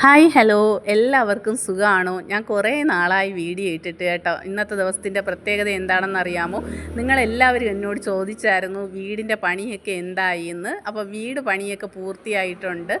Hi hello. എല്ലാവർക്കും സുഖമാണോ ഞാൻ കുറേ നാളായി വീഡിയോ ഇട്ടിട്ട് കേട്ടോ. ഇന്നത്തെ ദിവസത്തിന്റെ പ്രത്യേകത എന്താണെന്ന് അറിയാമോ നിങ്ങളെല്ലാവരും എന്നോട് ചോദിച്ചായിരുന്നു വീടിന്റെ പണിയൊക്കെ എന്തായി എന്ന്. അപ്പോൾ വീട് പണിയൊക്കെ പൂർത്തിയായിട്ടുണ്ട്.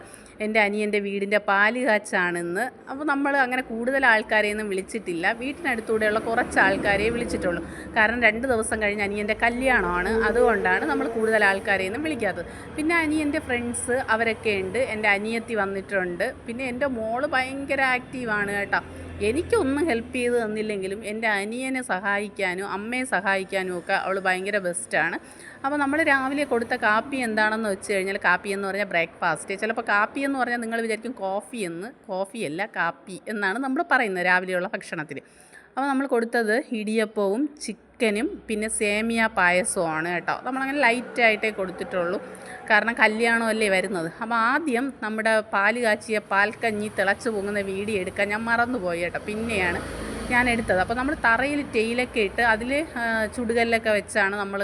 എന്റെ അനിയന്റെ വീടിന്റെ പാൽ കാച്ചാണെന്ന്. അപ്പോൾ നമ്മൾ അങ്ങനെ കൂടുതൽ ആൾക്കാരെയൊന്നും വിളിച്ചിട്ടില്ല. വീട്ടിനടുത്തൂടെയുള്ള കുറച്ച് ആൾക്കാരെ വിളിച്ചിട്ടുള്ളൂ. കാരണം രണ്ട് ദിവസം കഴിഞ്ഞ് അനിയന്റെ കല്യാണമാണ്. അതുകൊണ്ടാണ് നമ്മൾ കൂടുതൽ ആൾക്കാരെയൊന്നും വിളിക്കാത്തത്. പിന്നെ അനിയന്റെ ഫ്രണ്ട്സ് അവരൊക്കെ ഉണ്ട്. എന്റെ അനിയത്തി വന്നിട്ടുണ്ട്. പിന്നെ എന്റെ മോൾ ഭയങ്കര ആക്റ്റീവാണ് കേട്ടോ. എനിക്കൊന്നും ഹെൽപ്പ് ചെയ്ത് തന്നില്ലെങ്കിലും എന്റെ അനിയനെ സഹായിക്കാനും അമ്മയെ സഹായിക്കാനും ഒക്കെ അവൾ ഭയങ്കര ബെസ്റ്റാണ് അപ്പോൾ നമ്മൾ രാവിലെ കൊടുത്ത കാപ്പി എന്താണെന്ന് വെച്ച് കഴിഞ്ഞാൽ കാപ്പി എന്ന് പറഞ്ഞാൽ ബ്രേക്ക്ഫാസ്റ്റ് ചിലപ്പോൾ കാപ്പി എന്ന് പറഞ്ഞാൽ നിങ്ങൾ വിചാരിക്കും കോഫി എന്ന്. കോഫിയല്ല കാപ്പി എന്നാണ് നമ്മൾ പറയുന്നത് രാവിലെയുള്ള ഭക്ഷണത്തിൽ അപ്പോൾ നമ്മൾ കൊടുത്തത് ഇടിയപ്പവും ചിക്കനും പിന്നെ സേമിയ പായസവുമാണ് കേട്ടോ. നമ്മളങ്ങനെ ലൈറ്റായിട്ടേ കൊടുത്തിട്ടുള്ളൂ. കാരണം കല്യാണമല്ലേ വരുന്നത്. അപ്പോൾ ആദ്യം നമ്മുടെ പാൽ കാച്ചിയ പാൽക്കഞ്ഞി തിളച്ച് പൊങ്ങുന്ന വീഡിയോ എടുക്കാൻ ഞാൻ മറന്നുപോയി കേട്ടോ. പിന്നെയാണ് ഞാൻ എടുത്തത്. അപ്പോൾ നമ്മൾ തറയിൽ ടെയിലൊക്കെ ഇട്ട് അതിൽ ചുടുകല്ലൊക്കെ വെച്ചാണ് നമ്മൾ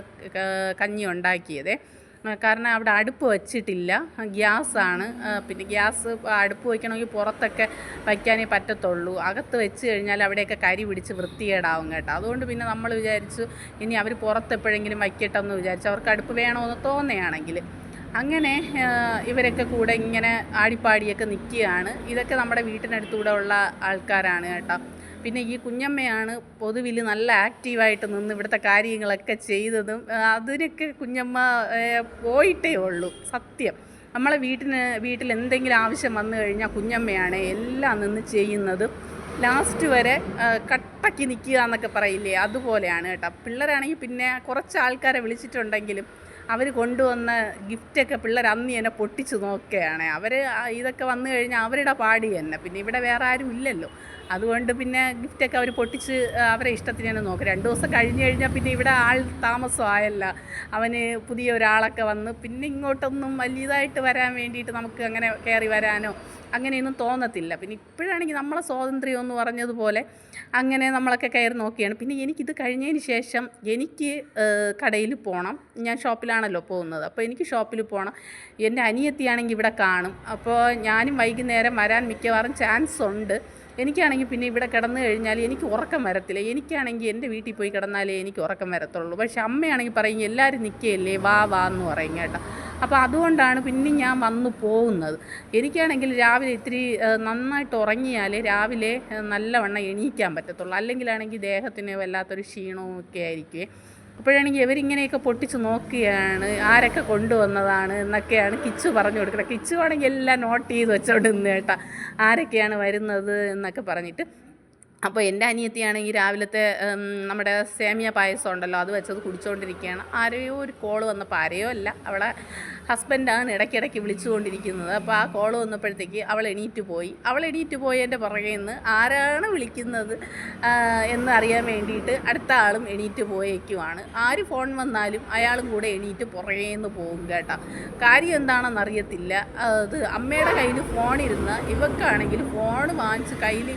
കഞ്ഞി ഉണ്ടാക്കിയത്. കാരണം അവിടെ അടുപ്പ് വച്ചിട്ടില്ല. ഗ്യാസാണ്. പിന്നെ ഗ്യാസ് അടുപ്പ് വയ്ക്കണമെങ്കിൽ പുറത്തൊക്കെ വയ്ക്കാനേ പറ്റത്തുള്ളൂ. അകത്ത് വെച്ച് കഴിഞ്ഞാൽ അവിടെയൊക്കെ കരി പിടിച്ച് വൃത്തികേടാവും കേട്ടോ. അതുകൊണ്ട് പിന്നെ നമ്മൾ വിചാരിച്ചു ഇനി അവർ പുറത്ത് എപ്പോഴെങ്കിലും വയ്ക്കട്ടെ എന്ന് വിചാരിച്ചു. അവർക്ക് അടുപ്പ് വേണമെന്ന് തോന്നുകയാണെങ്കിൽ. അങ്ങനെ ഇവരൊക്കെ കൂടെ ഇങ്ങനെ ആടിപ്പാടിയൊക്കെ നിൽക്കുകയാണ്. ഇതൊക്കെ നമ്മുടെ വീട്ടിനടുത്തൂടെ ഉള്ള ആൾക്കാരാണ് കേട്ടോ. പിന്നെ ഈ കുഞ്ഞമ്മയാണ് പൊതുവിൽ നല്ല ആക്റ്റീവായിട്ട് നിന്ന് ഇവിടുത്തെ കാര്യങ്ങളൊക്കെ ചെയ്തതും അതിനൊക്കെ കുഞ്ഞമ്മ പോയിട്ടേ ഉള്ളൂ സത്യം. നമ്മളെ വീട്ടിന് വീട്ടിൽ എന്തെങ്കിലും ആവശ്യം വന്നു കഴിഞ്ഞാൽ കുഞ്ഞമ്മയാണ് എല്ലാം നിന്ന് ചെയ്യുന്നതും ലാസ്റ്റ് വരെ കട്ടക്കി നിൽക്കുക എന്നൊക്കെ പറയില്ലേ അതുപോലെയാണ് കേട്ടോ. പിള്ളേരാണെങ്കിൽ പിന്നെ കുറച്ച് ആൾക്കാരെ വിളിച്ചിട്ടുണ്ടെങ്കിലും അവർ കൊണ്ടുവന്ന ഗിഫ്റ്റൊക്കെ പിള്ളേർ അന്ന് എന്നെ പൊട്ടിച്ച് നോക്കുകയാണ്. അവർ ഇതൊക്കെ വന്നു കഴിഞ്ഞാൽ അവരുടെ പാടി തന്നെ. പിന്നെ ഇവിടെ വേറെ ആരും ഇല്ലല്ലോ. അതുകൊണ്ട് പിന്നെ ഗിഫ്റ്റൊക്കെ അവർ പൊട്ടിച്ച് അവരെ ഇഷ്ടത്തിന് തന്നെ നോക്കും. രണ്ട് ദിവസം കഴിഞ്ഞ് കഴിഞ്ഞാൽ പിന്നെ ഇവിടെ ആൾ താമസമായല്ല അവന് പുതിയ ഒരാളൊക്കെ വന്ന് പിന്നെ ഇങ്ങോട്ടൊന്നും വലിയതായിട്ട് വരാൻ വേണ്ടിയിട്ട് നമുക്ക് അങ്ങനെ കയറി വരാനോ അങ്ങനെയൊന്നും തോന്നത്തില്ല. പിന്നെ ഇപ്പോഴാണെങ്കിൽ നമ്മളെ സ്വാതന്ത്ര്യം എന്ന് പറഞ്ഞതുപോലെ അങ്ങനെ നമ്മളൊക്കെ കയറി നോക്കിയാണ്. പിന്നെ എനിക്കിത് കഴിഞ്ഞതിന് ശേഷം എനിക്ക് കടയിൽ പോകണം ഞാൻ ഷോപ്പിലാണല്ലോ പോകുന്നത്. അപ്പോൾ എനിക്ക് ഷോപ്പിൽ പോകണം എന്റെ അനിയത്തിയാണെങ്കിൽ ഇവിടെ കാണും. അപ്പോൾ ഞാനും വൈകുന്നേരം വരാൻ മിക്കവാറും ചാൻസ് ഉണ്ട്. എനിക്കാണെങ്കിൽ പിന്നെ ഇവിടെ കിടന്നു കഴിഞ്ഞാൽ എനിക്ക് ഉറക്കം വരത്തില്ല. എനിക്കാണെങ്കിൽ എന്റെ വീട്ടിൽ പോയി കിടന്നാലേ എനിക്ക് ഉറക്കം വരത്തുള്ളൂ. പക്ഷെ അമ്മയാണെങ്കിൽ പറയും എല്ലാവരും നിൽക്കുകയല്ലേ? വാ വാ എന്ന് പറയും കേട്ടോ. അപ്പോൾ അതുകൊണ്ടാണ് പിന്നെ ഞാൻ വന്നു പോകുന്നത്. എനിക്കാണെങ്കിൽ രാവിലെ ഇത്തിരി നന്നായിട്ട് ഉറങ്ങിയാൽ രാവിലെ നല്ലവണ്ണം എണീക്കാൻ പറ്റത്തുള്ളൂ. അല്ലെങ്കിലാണെങ്കിൽ ദേഹത്തിന് വല്ലാത്തൊരു ക്ഷീണവും ഒക്കെ ആയിരിക്കുമേ അപ്പോഴാണെങ്കിൽ ഇവരിങ്ങനെയൊക്കെ പൊട്ടിച്ച് നോക്കിയാണ് ആരൊക്കെ കൊണ്ടുവന്നതാണ് എന്നൊക്കെയാണ് കിച്ചു പറഞ്ഞു കൊടുക്കുന്നത്. കിച്ചു ആണെങ്കിൽ എല്ലാം നോട്ട് ചെയ്ത് വെച്ചോണ്ട് നിന്ന് കേട്ടാ ആരൊക്കെയാണ് വരുന്നത് എന്നൊക്കെ പറഞ്ഞിട്ട് അപ്പോൾ എന്റെ അനിയത്തിയാണെങ്കിൽ രാവിലത്തെ നമ്മുടെ സേമിയ പായസം ഉണ്ടല്ലോ അത് വെച്ചത് കുടിച്ചുകൊണ്ടിരിക്കുകയാണ് ആരെയോ ഒരു കോൾ വന്നപ്പോൾ ആരെയോ അല്ല അവളെ ഹസ്ബൻഡാണ് ഇടയ്ക്കിടയ്ക്ക് വിളിച്ചുകൊണ്ടിരിക്കുന്നത്. അപ്പോൾ ആ കോൾ വന്നപ്പോഴത്തേക്ക് അവൾ എണീറ്റ് പോയി. അവൾ എണീറ്റ് പോയതിന്റെ പുറകെ നിന്ന് ആരാണ് വിളിക്കുന്നത് എന്ന് അറിയാൻ വേണ്ടിയിട്ട് അടുത്ത ആളും എണീറ്റ് പോയേക്കുമാണ് ആര് ഫോൺ വന്നാലും അയാളും കൂടെ എണീറ്റ് പുറകെ നിന്ന് പോകും കേട്ടോ. കാര്യം എന്താണെന്ന് അറിയത്തില്ല. അത് അമ്മയുടെ കയ്യിൽ ഫോണിരുന്ന ഇവക്കാണെങ്കിൽ ഫോൺ വാങ്ങിച്ച് കയ്യിൽ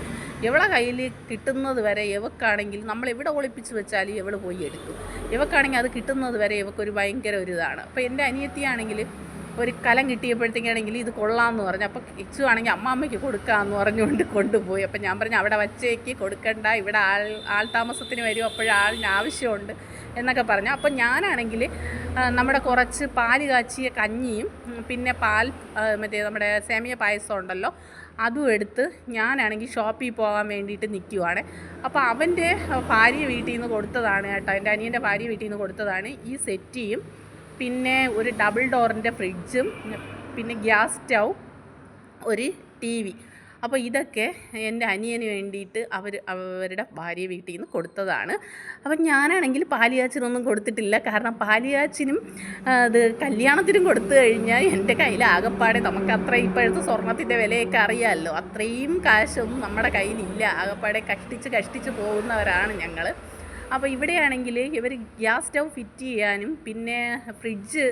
എവളെ കയ്യിൽ കിട്ടുന്നത് വരെ ഇവക്കാണെങ്കിൽ നമ്മൾ എവിടെ ഒളിപ്പിച്ച് വെച്ചാലും എവൾ പോയി എടുക്കും. ഇവക്കാണെങ്കിൽ അത് കിട്ടുന്നത് വരെ ഇവക്കൊരു ഭയങ്കര ഒരു ഇതാണ് അപ്പോൾ എന്റെ അനിയത്തിയാണെങ്കിൽ ഒരു കലം കിട്ടിയപ്പോഴത്തേക്കാണെങ്കിൽ ഇത് കൊള്ളാമെന്ന് പറഞ്ഞു. അപ്പോൾ ഇച്ചു ആണെങ്കിൽ അമ്മാമ്മയ്ക്ക് കൊടുക്കാമെന്ന് പറഞ്ഞുകൊണ്ട് കൊണ്ടുപോയി. അപ്പോൾ ഞാൻ പറഞ്ഞു അവിടെ വച്ചേക്ക് കൊടുക്കണ്ട. ഇവിടെ ആൾ ആൾ താമസത്തിന് വരും അപ്പോഴാളിന് ആവശ്യമുണ്ട്. എന്നൊക്കെ പറഞ്ഞു. അപ്പോൾ ഞാനാണെങ്കിൽ നമ്മുടെ കുറച്ച് പാൽ കാച്ചിയ കഞ്ഞിയും പിന്നെ പാൽ മറ്റേ നമ്മുടെ സേമിയ പായസം ഉണ്ടല്ലോ അതും എടുത്ത് ഞാനാണെങ്കിൽ ഷോപ്പിൽ പോകാൻ വേണ്ടിയിട്ട് നിൽക്കുവാണ്. അപ്പോൾ അവന്റെ ഭാര്യ വീട്ടിൽ നിന്ന് കൊടുത്തതാണ് കേട്ടോ. എന്റെ അനിയന്റെ ഭാര്യ വീട്ടിൽ നിന്ന് കൊടുത്തതാണ് ഈ സെറ്റിയും പിന്നെ ഒരു ഡബിൾ ഡോറിന്റെ ഫ്രിഡ്ജും പിന്നെ ഗ്യാസ് സ്റ്റൗ ഒരു ടി വി. അപ്പോൾ ഇതൊക്കെ എന്റെ അനിയന് വേണ്ടിയിട്ട് അവർ അവരുടെ ഭാര്യ വീട്ടിൽ നിന്ന് കൊടുത്തതാണ്. അപ്പം ഞാനാണെങ്കിൽ പാലിയാച്ചിനൊന്നും കൊടുത്തിട്ടില്ല. കാരണം പാലിയാച്ചിനും അത് കല്യാണത്തിനും കൊടുത്തു കഴിഞ്ഞാൽ എന്റെ കയ്യിൽ ആകപ്പാടെ നമുക്ക് അത്ര ഇപ്പോഴത്തെ സ്വർണത്തിന്റെ വിലയൊക്കെ അറിയാമല്ലോ. അത്രയും കാശൊന്നും നമ്മുടെ കയ്യിലില്ല. ആകപ്പാടെ കഷ്ടിച്ച് കഷ്ടിച്ച് പോകുന്നവരാണ് ഞങ്ങൾ. അപ്പോൾ ഇവിടെയാണെങ്കിൽ ഇവർ ഗ്യാസ് സ്റ്റൗ ഫിറ്റ് ചെയ്യാനും പിന്നെ ഫ്രിഡ്ജ്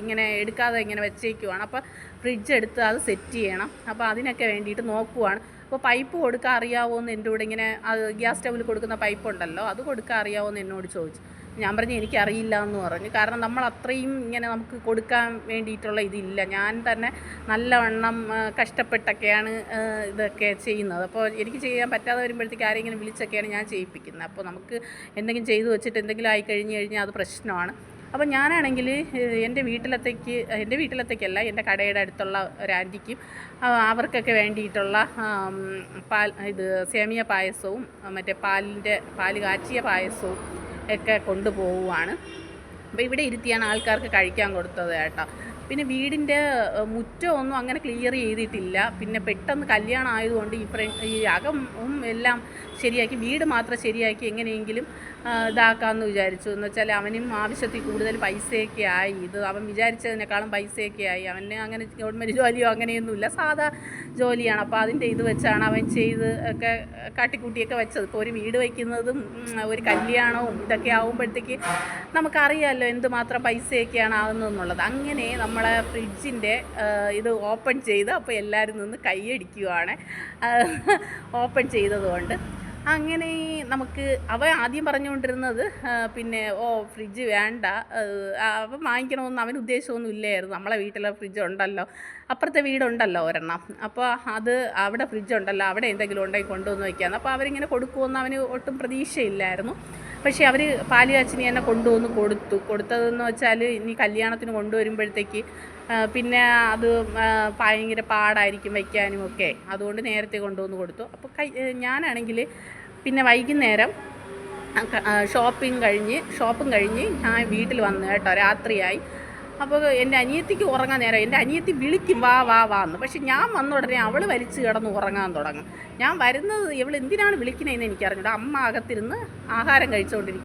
ഇങ്ങനെ എടുക്കാതെ ഇങ്ങനെ വെച്ചേക്കുവാണ്. അപ്പോൾ ഫ്രിഡ്ജ് എടുത്ത് അത് സെറ്റ് ചെയ്യണം. അപ്പോൾ അതിനൊക്കെ വേണ്ടിയിട്ട് നോക്കുവാണ്. അപ്പോൾ പൈപ്പ് കൊടുക്കാൻ അറിയാവോ എന്ന് എന്റെ കൂടെ ഇങ്ങനെ ഗ്യാസ് സ്റ്റൗവിൽ കൊടുക്കുന്ന പൈപ്പ് ഉണ്ടല്ലോ അത് കൊടുക്കാൻ അറിയാവോ എന്ന് എന്നോട് ചോദിച്ചു. ഞാൻ പറഞ്ഞു എനിക്കറിയില്ല എന്ന് പറഞ്ഞു. കാരണം നമ്മൾ അത്രയും ഇങ്ങനെ നമുക്ക് കൊടുക്കാൻ വേണ്ടിയിട്ടുള്ള ഇതില്ല. ഞാൻ തന്നെ നല്ലവണ്ണം കഷ്ടപ്പെട്ടൊക്കെയാണ് ഇതൊക്കെ ചെയ്യുന്നത്. അപ്പോൾ എനിക്ക് ചെയ്യാൻ പറ്റാതെ വരുമ്പോഴത്തേക്ക് ആരെങ്കിലും വിളിച്ചൊക്കെയാണ് ഞാൻ ചെയ്യിപ്പിക്കുന്നത്. അപ്പോൾ നമുക്ക് എന്തെങ്കിലും ചെയ്തു വെച്ചിട്ട് എന്തെങ്കിലും ആയി കഴിഞ്ഞ് കഴിഞ്ഞാൽ അത് പ്രശ്നമാണ്. അപ്പോൾ ഞാനാണെങ്കിൽ എന്റെ വീട്ടിലത്തേക്ക് എന്റെ വീട്ടിലത്തേക്കല്ല എന്റെ കടയുടെ അടുത്തുള്ള ഒരു ആന്റിക്കും അവർക്കൊക്കെ വേണ്ടിയിട്ടുള്ള പാൽ ഇത് സേമിയ പായസവും മറ്റേ പാലിന്റെ പാൽ കാച്ചിയ പായസവും ഒക്കെ കൊണ്ടുപോവുകയാണ് അപ്പോൾ ഇവിടെ ഇരുത്തിയാണ് ആൾക്കാർക്ക് കഴിക്കാൻ കൊടുത്തത് കേട്ടോ. പിന്നെ വീടിന്റെ മുറ്റം ഒന്നും അങ്ങനെ ക്ലിയർ ചെയ്തിട്ടില്ല. പിന്നെ പെട്ടെന്ന് കല്യാണം ആയതുകൊണ്ട് ഈ ഈ അകവും എല്ലാം ശരിയാക്കി വീട് മാത്രം ശരിയാക്കി എങ്ങനെയെങ്കിലും ഇതാക്കാമെന്ന് വിചാരിച്ചു. എന്ന് വെച്ചാൽ അവനും ആവശ്യത്തിൽ കൂടുതൽ പൈസയൊക്കെ ആയി. ഇത് അവൻ വിചാരിച്ചതിനേക്കാളും പൈസയൊക്കെ ആയി. അവന് അങ്ങനെ ഗവൺമെന്റ് ജോലിയോ അങ്ങനെയൊന്നുമില്ല. സാധാ ജോലിയാണ്. അപ്പോൾ അതിന്റെ ഇത് വെച്ചാണ് അവൻ ചെയ്ത് ഒക്കെ കാട്ടിക്കൂട്ടിയൊക്കെ വെച്ചത്. ഇപ്പോൾ ഒരു വീട് വയ്ക്കുന്നതും ഒരു കല്യാണവും ഇതൊക്കെ ആകുമ്പോഴത്തേക്ക് നമുക്കറിയാമല്ലോ എന്തുമാത്രം പൈസയൊക്കെയാണ് ആകുന്നതെന്നുള്ളത് അങ്ങനെ നമ്മളെ ഫ്രിഡ്ജിന്റെ ഇത് ഓപ്പൺ ചെയ്ത് അപ്പോൾ എല്ലാവരും നിന്ന് കൈയടിക്കുവാണ്. ഓപ്പൺ ചെയ്തതുകൊണ്ട് അങ്ങനെ നമുക്ക് അവ ആദ്യം പറഞ്ഞുകൊണ്ടിരുന്നത് പിന്നെ ഓ ഫ്രിഡ്ജ് വേണ്ട അവ അവൻ വാങ്ങിക്കണമെന്ന് അവന് ഉദ്ദേശമൊന്നും ഇല്ലായിരുന്നു. നമ്മളെ വീട്ടിലെ ഫ്രിഡ്ജ് ഉണ്ടല്ലോ. അപ്പുറത്തെ വീടുണ്ടല്ലോ ഒരെണ്ണം. അപ്പോൾ അത് അവിടെ ഫ്രിഡ്ജ് ഉണ്ടല്ലോ അവിടെ എന്തെങ്കിലും ഉണ്ടെങ്കിൽ കൊണ്ടുവന്ന് വയ്ക്കാമെന്ന് അപ്പോൾ അവരിങ്ങനെ കൊടുക്കുമെന്ന് അവന് ഒട്ടും പ്രതീക്ഷയില്ലായിരുന്നു. പക്ഷേ അവർ പാൽ എന്നെ കൊണ്ടുവന്ന് കൊടുത്തു. കൊടുത്തതെന്ന് വെച്ചാൽ ഇനി കല്യാണത്തിന് കൊണ്ടുവരുമ്പോഴത്തേക്ക് പിന്നെ അത് ഭയങ്കര പാടായിരിക്കും വയ്ക്കാനും ഒക്കെ. അതുകൊണ്ട് നേരത്തെ കൊണ്ടുവന്ന് കൊടുത്തു. അപ്പോൾ കൈ ഞാനാണെങ്കിൽ പിന്നെ വൈകുന്നേരം ഷോപ്പിംഗ് കഴിഞ്ഞ് ഷോപ്പും കഴിഞ്ഞ് ഞാൻ വീട്ടിൽ വന്നു കേട്ടോ. രാത്രിയായി. അപ്പോൾ എന്റെ അനിയത്തിക്ക് ഉറങ്ങാൻ നേരം എന്റെ അനിയത്തി വിളിക്കും വാ വാ വാ എന്ന്. പക്ഷെ ഞാൻ വന്ന ഉടനെ അവൾ വലിച്ച് കിടന്ന് ഉറങ്ങാൻ തുടങ്ങും. ഞാൻ വരുന്നത് ഇവൾ എന്തിനാണ് വിളിക്കുന്നതെന്ന് എനിക്കറിഞ്ഞൂടാ. അമ്മ അകത്തിരുന്ന് ആഹാരം കഴിച്ചുകൊണ്ടിരിക്കും